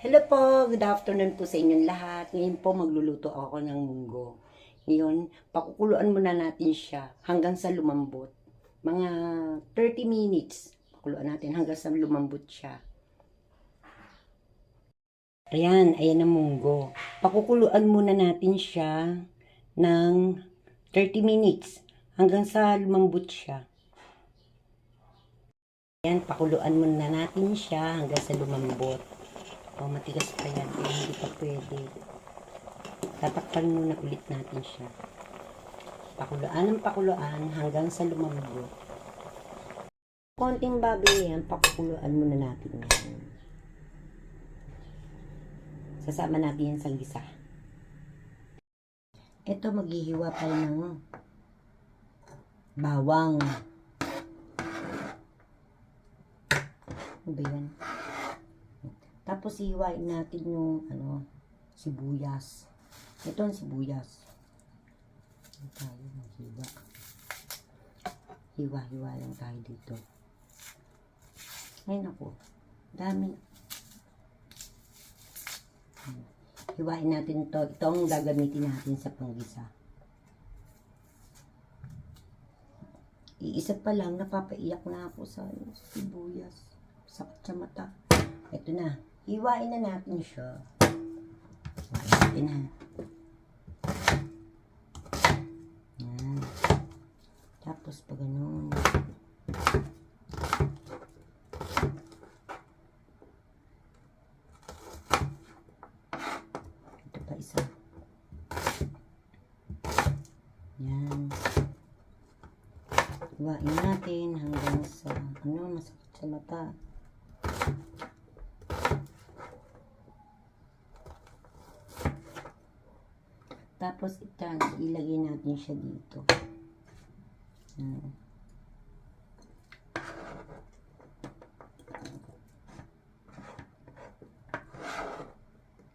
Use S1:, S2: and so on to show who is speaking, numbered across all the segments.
S1: Hello po, good afternoon po sa inyong lahat. Ngayon po magluluto ako ng munggo. Ngayon, pakukuluan muna natin siya hanggang sa lumambot. Mga 30 minutes. Pakuluan natin hanggang sa lumambot siya. Ayan, ayan ang munggo. Pakukuluan muna natin siya ng 30 minutes hanggang sa lumambot siya. Ayan, pakuluan muna natin siya hanggang sa lumambot. O, matigas pa yan. Kaya hindi pa pwede. Tatakpan muna ulit natin siya. Pakuluan ng pakuluan hanggang sa lumambot. Konting baboy yan, pakuluan muna natin yan. Sasama natin yan sa gisa. Ito, maghihiwa pa ng bawang. Ano ba yan? Tapos hiwain natin yung ano, sibuyas. Ito ang sibuyas. Ito tayo hiwa. Hiwa-hiwa lang tayo dito. Ayun ako. Dami. Hiwain natin to. Ito ang gagamitin natin sa panggisa. Iisa pa lang, napapaiyak na ako sa sibuyas. Sakit sa mata. Ito na. Hiwain na natin siya. Hiwain natin na. Yan. Tapos pa ganun. Ito pa isa. Yan. Hiwain natin hanggang sa ano, masakit sa mata. Tapos ito, ilagay natin siya dito. Yan.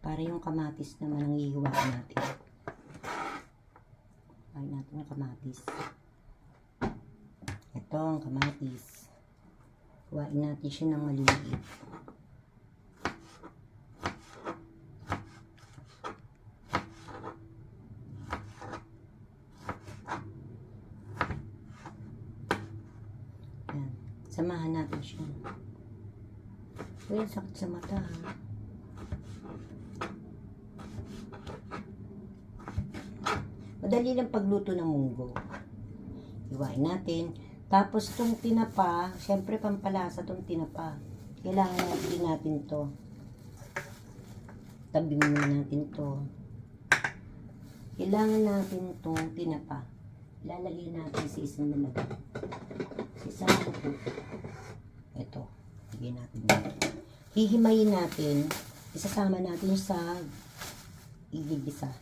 S1: Para yung kamatis naman ang ihiwain natin. Hiwain natin yung kamatis. Ito ang kamatis. Hiwain natin siya ng maliliit. Yan. Samahan natin siya. Uy, ang sakit sa mata ha. Madali lang pagluto ng munggo. Iwain natin. Tapos itong tinapa, syempre pampalasa itong tinapa. Kailangan natin natin to. Tabi muna natin to. Kailangan natin itong tinapa. Lalagay natin sa isang lalagay. Sa isang kuko. Ito. Lagay natin dito. Hihimayin natin. Isasama natin sa igigisa.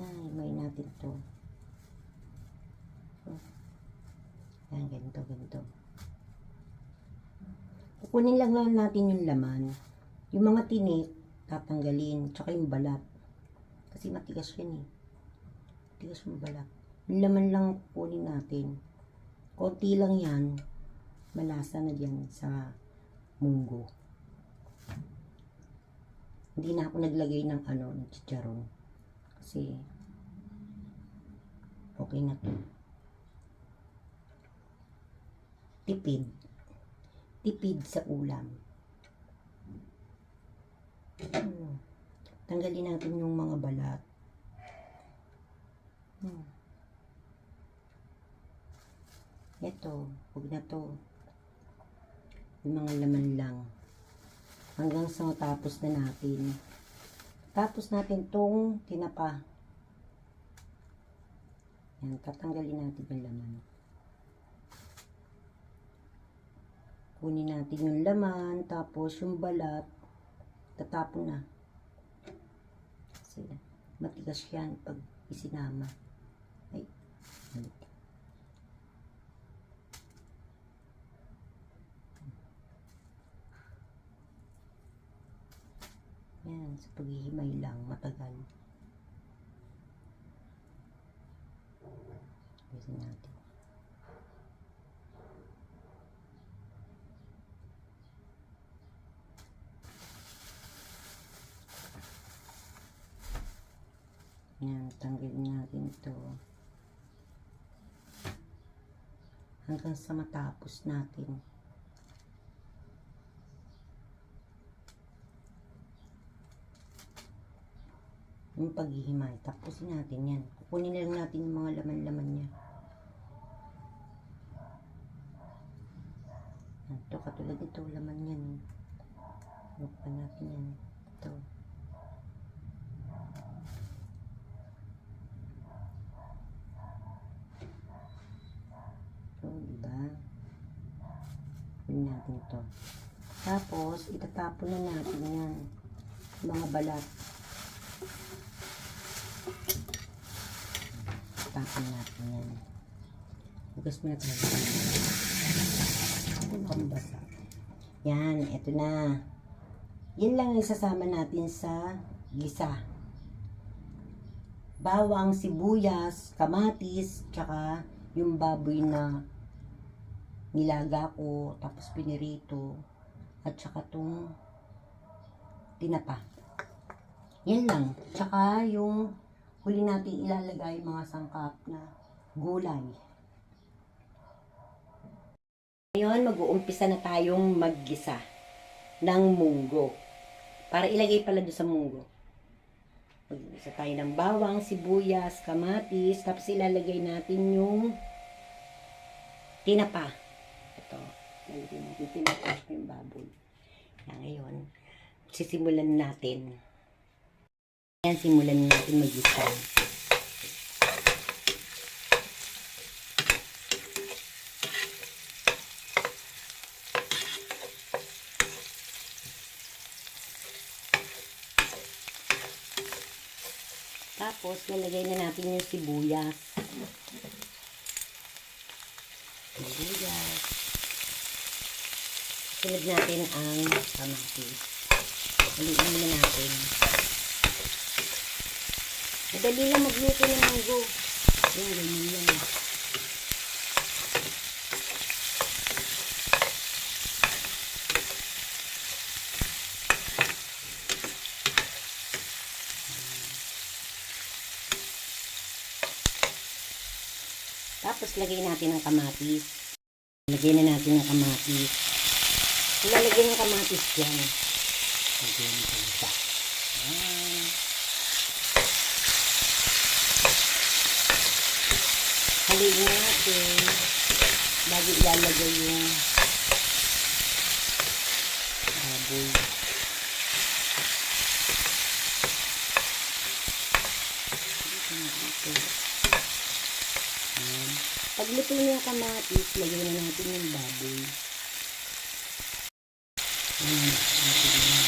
S1: Ay, himayin natin to. Yan, ganito, ganito. Kukunin lang lang natin yung laman. Yung mga tinik, tatanggalin. Tsaka yung balat. Kasi matigas yan eh. Matigas yung balat. Yung laman lang kukunin natin. Konti lang yan. Malasa na dyan sa munggo. Hindi na ako naglagay ng ano, ng chicharon. Kasi, okay na to. Tipid. Tipid sa ulam. Hmm. Tanggalin natin yung mga balat. Hmm. Ito, huwag na to. Mga laman lang. Hanggang sa matapos na natin. Tapos natin tong tinapa. Yan, tatanggalin natin yung laman. Kunin natin yung laman, tapos yung balat, tatapon na. Kasi matigas yan pag isinama. Yan, sa paghihimay lang, matagal. Pwede natin. Yan, tanggalin natin ito. Hanggang sa matapos natin. Yung paghihimay. Tapusin natin yan. Kukunin na lang natin yung mga laman-laman niya. Ito, katulad nito, laman yan. Lukpan natin yan. Ito. Ito, diba? Kunin natin ito. Tapos, itatapon na natin yan. Mga balat. Tapon natin yan. Hugas mo na tayo. Ano bang basa? Yan, eto na. Yan lang ang isasama natin sa gisa. Bawang, sibuyas, kamatis, tsaka yung baboy na nilaga ko, tapos pinirito, at tsaka tong tinapa. Yan lang. Tsaka yung huli natin ilalagay mga sangkap na gulay. Ngayon, mag-uumpisa na tayong maggisa ng munggo. Para ilagay pala doon sa munggo. Mag-isa tayo ng bawang, sibuyas, kamatis, tapos ilalagay natin yung tinapa. Ito, ilalagay natin tinapa yung baboy. Ngayon, sisimulan natin. Yan, simulan natin mag-isa. Tapos, lalagay na natin yung sibuyas. Sibuyas. Sunod natin ang kamatis. Haluin muna natin. Madali lang magluto ng munggo. Yan, ganyan lang. Tapos, lagay natin ang kamatis. Lagay na natin ang kamatis. Ilalagay ng kamatis dyan. Lagay natin isa. Ayan. Haluin natin bago ilalagay yung baboy. Pag luto na yung kamatis, lagyan na natin yung baboy. Ayan, natin na.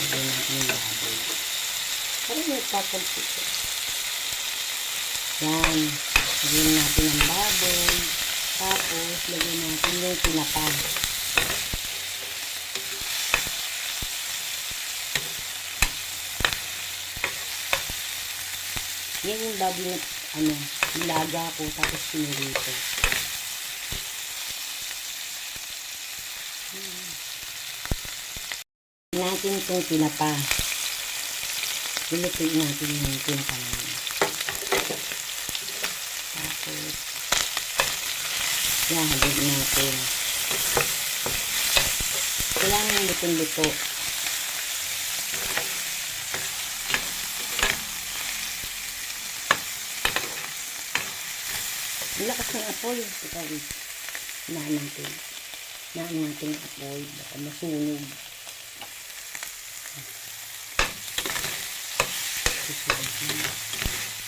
S1: Lagyan natin yung baboy. Parang may papansit. Yan. Lagyan natin ang baboy. Tapos, lagyan natin yung tinapa. Yan yung baboy na, ano, nilaga ko, tapos pinirito. Hmm. natin itong tinapa. Ilutuin natin yung tinapa. Yan, halid natin. Kailangan lutong-luto. Ang lakas ng apoy. Ito, wait. Naan natin. Naan natin ang apoy. Baka masunog.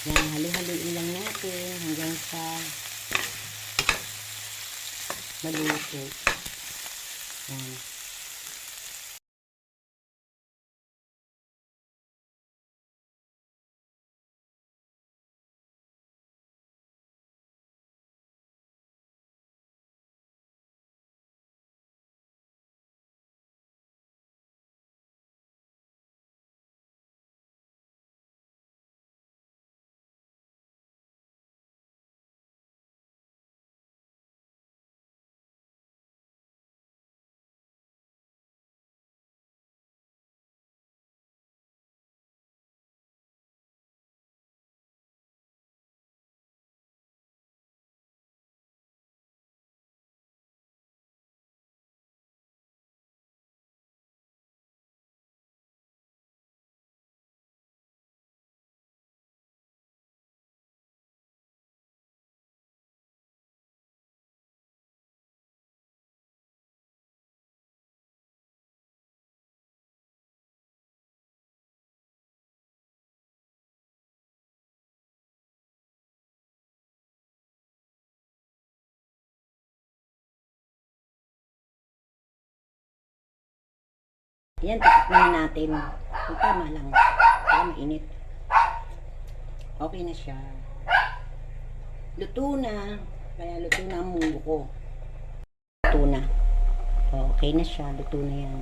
S1: Yan, halo-haloin lang natin hanggang sa maluto. Yan. Yan, titikman na natin. Kung tama lang. Kaya mainit. Okay na siya. Luto na. Kaya luto na ang munggo ko. Luto na. Okay na siya. Luto na yan.